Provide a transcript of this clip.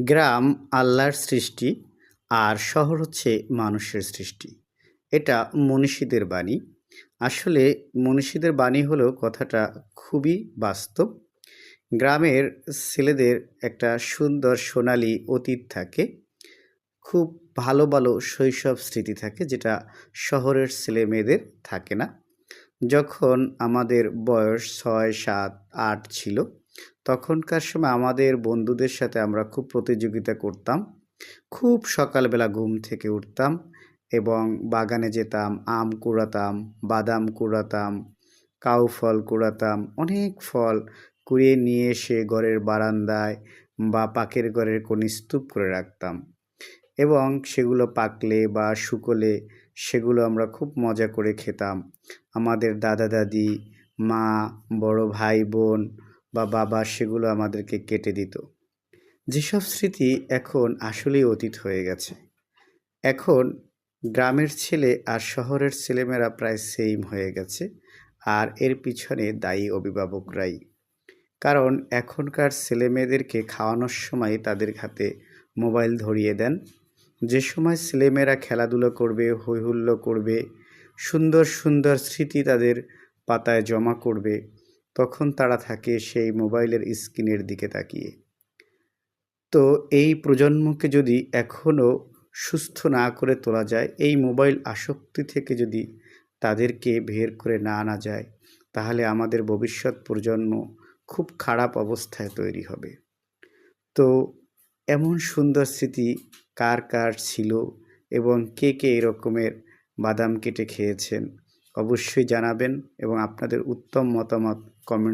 গ্রাম আল্লাহর সৃষ্টি আর শহর হচ্ছে মানুষের সৃষ্টি। এটা মনীষীদের বাণী। আসলে মনীষীদের বাণী হলো কথাটা খুবই বাস্তব। গ্রামের ছেলেদের একটা সুন্দর সোনালি অতীত থাকে। খুব ভালো ভালো শৈশব স্মৃতি থাকে যেটা শহরের ছেলে মেয়েদের থাকে না। যখন আমাদের বয়স ছয়, সাত, আট ছিল তখনকার সময় আমাদের বন্ধুদের সাথে আমরা খুব প্রতিযোগিতা করতাম। খুব সকালবেলা ঘুম থেকে উঠতাম এবং বাগানে যেতাম, আম কুড়াতাম, বাদাম কুড়াতাম, কাউ ফল কুড়াতাম, অনেক ফল কুড়িয়ে নিয়ে এসে ঘরের বারান্দায় বা পাকের ঘরের কোণে স্তূপ করে রাখতাম এবং সেগুলো পাকলে বা শুকোলে সেগুলো আমরা খুব মজা করে খেতাম। আমাদের দাদা দাদি মা, বড় ভাই বোন বা বাবা সেগুলো আমাদেরকে কেটে দিত। যেসব স্মৃতি এখন আসলেই অতীত হয়ে গেছে। এখন গ্রামের ছেলে আর শহরের ছেলেমেয়েরা প্রায় সেম হয়ে গেছে আর এর পিছনে দায়ী অভিভাবকরাই। কারণ এখনকার ছেলেমেয়েদেরকে খাওয়ানোর সময় তাদের হাতে মোবাইল ধরিয়ে দেন। যে সময় ছেলেমেয়েরা খেলাধুলো করবে হৈ হুল্লো করবে, সুন্দর সুন্দর স্মৃতি তাদের পাতায় জমা করবে তখন তারা থাকে সেই মোবাইলের স্ক্রিনের দিকে তাকিয়ে। তো এই প্রজন্মকে যদি এখনও সুস্থ না করে তোলা যায়, এই মোবাইল আসক্তি থেকে যদি তাদেরকে বের করে না আনা যায়, তাহলে আমাদের ভবিষ্যৎ প্রজন্ম খুব খারাপ অবস্থায় তৈরি হবে। তো এমন সুন্দর স্মৃতি কার কার ছিল এবং কে কে এরকমের বাদাম কেটে খেয়েছেন অবশ্যই জানাবেন এবং আপনাদের উত্তম মতামত কমেন্ট